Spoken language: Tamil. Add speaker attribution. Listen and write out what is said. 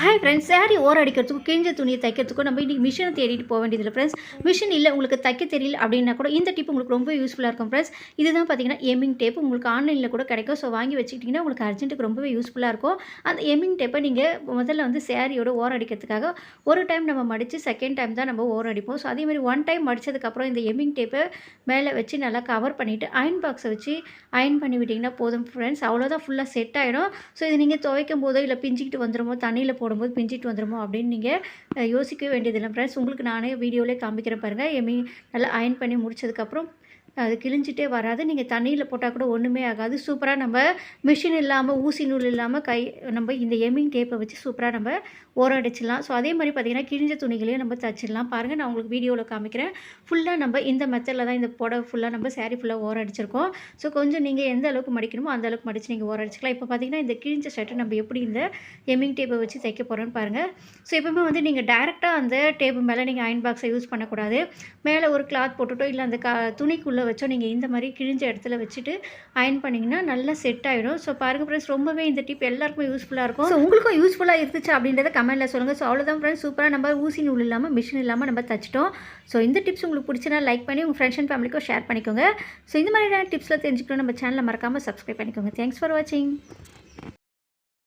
Speaker 1: ஹாய் ஃப்ரெண்ட்ஸ் சாரீ ஓர அடிக்கிறதுக்கும் கிழிஞ்ச துணியை தைக்கிறதுக்கும் நம்ம இன்றைக்கி மிஷினை தேடிட்டு போக வேண்டியதில்லை ஃப்ரெண்ட்ஸ் மிஷின் இல்லை உங்களுக்கு தைக்க தெரியல அப்படின்னா கூட இந்த டிப் உங்களுக்கு ரொம்ப யூஸ்ஃபுல்லாக இருக்கும் ஃப்ரெண்ட்ஸ் இதுதான் பார்த்தீங்கன்னா எமிங் டேப் உங்களுக்கு ஆன்லைனில் கூட கிடைக்கும். ஸோ வாங்கி வச்சுக்கிட்டிங்கன்னா உங்களுக்கு அர்ஜென்ட்டுக்கு ரொம்பவே யூஸ்ஃபுல்லாக இருக்கும். அந்த எமிங் டேப்பை நீங்கள் முதல்ல வந்து சாரியோட ஓர அடிக்கிறதுக்காக ஒரு டைம் நம்ம மடித்து செகண்ட் டைம் தான் நம்ம ஓர அடிப்போம். ஸோ அதேமாதிரி ஒன் டைம் மடித்ததுக்கப்புறம் இந்த எமிங் டேப்பை மேலே வச்சு நல்லா கவர் பண்ணிவிட்டு அயன் பாக்ஸை வச்சு அயன் பண்ணி விட்டிங்கன்னா போதும் ஃப்ரெண்ட்ஸ் அவ்வளோதான் ஃபுல்லாக செட் ஆகிடும் ஸோ இது நீங்கள் துவைக்கும் போதோ இல்லை பிஞ்சிக்கிட்டு வந்துடுமோ தண்ணியில் போடும்போது பிஞ்சிட்டு வந்துடுமோ அப்படின்னு நீங்கள் யோசிக்க வேண்டியதில்லை. ஃப்ரெண்ட்ஸ் உங்களுக்கு நானே வீடியோவிலே காமிக்கிறேன் பாருங்கள் எமி நல்லா அயன் பண்ணி முடிச்சதுக்கப்புறம் அது கிழிஞ்சிட்டே வராது. நீங்கள் தண்ணியில் போட்டால் கூட ஒன்றுமே ஆகாது. சூப்பராக நம்ம மிஷின் இல்லாமல் ஊசி நூல் இல்லாமல் கை நம்ம இந்த எமிங் டேப்பை வச்சு சூப்பராக நம்ம ஓரம் அடிச்சிடலாம் ஸோ அதே மாதிரி பார்த்திங்கன்னா கிழிஞ்ச துணிகளையும் நம்ம தச்சிடலாம். பாருங்கள் நான் உங்களுக்கு வீடியோவில் காமிக்கிறேன். ஃபுல்லாக நம்ம இந்த மெத்தடில் தான் இந்த புடவை ஃபுல்லாக நம்ம saree ஃபுல்லாக ஓரம் அடிச்சிருக்கோம் ஸோ கொஞ்சம் நீங்கள் எந்த அளவுக்கு மடிக்கணுமோ அந்த அளவுக்கு மடித்து நீங்கள் ஓரம் அடிச்சிக்கலாம் இப்போ பார்த்தீங்கன்னா இந்த கிழிஞ்ச ஷர்ட்டை நம்ம எப்படி இந்த எம்மிங் டேப்பை வச்சு தைக்க போகிறோன்னு பாருங்கள் ஸோ எப்பவுமே வந்து நீங்கள் டேரெக்டாக அந்த டேப்பு மேலே நீங்கள் அயன் பாக்ஸை யூஸ் பண்ணக்கூடாது. மேலே ஒரு கிளாத் போட்டுட்டோ இல்லை அந்த கா துணிக்குள்ளே வச்சோ நீங்கள் இந்த மாதிரி கிழிஞ்ச இடத்துல வச்சுட்டு அயன் பண்ணிங்கன்னா நல்லா செட் ஆகிடும் ஸோ பாருங்கள் ஃப்ரெண்ட்ஸ் ரொம்பவே இந்த டிப் எல்லாருக்குமே யூஸ்ஃபுல்லாக இருக்கும். ஸோ உங்களுக்கும் யூஸ்ஃபுல்லாக இருந்துச்சு அப்படின்றத கமெண்ட்டில் சொல்லுங்கள் ஸோ அவ்வளோதான் ஃப்ரெண்ட்ஸ் சூப்பராக நம்ம ஊசி நூல் இல்லாமல் மிஷின் இல்லாமல் நம்ம தச்சிட்டோம். ஸோ இந்த டிப்ஸ் உங்களுக்கு பிடிச்சினா லைக் பண்ணி உங்கள் ஃப்ரெண்ட்ஸ் அண்ட் ஃபேமிலிக்கும் ஷேர் பண்ணிக்கோங்க. ஸோ இந்த மாதிரியான டிப்ஸில் தெரிஞ்சுக்கணும் நம்ம சேனலை மறக்காமல் சப்ஸ்கிரைப் பண்ணிக்கோங்க. தேங்க்ஸ் ஃபார் வாட்சிங்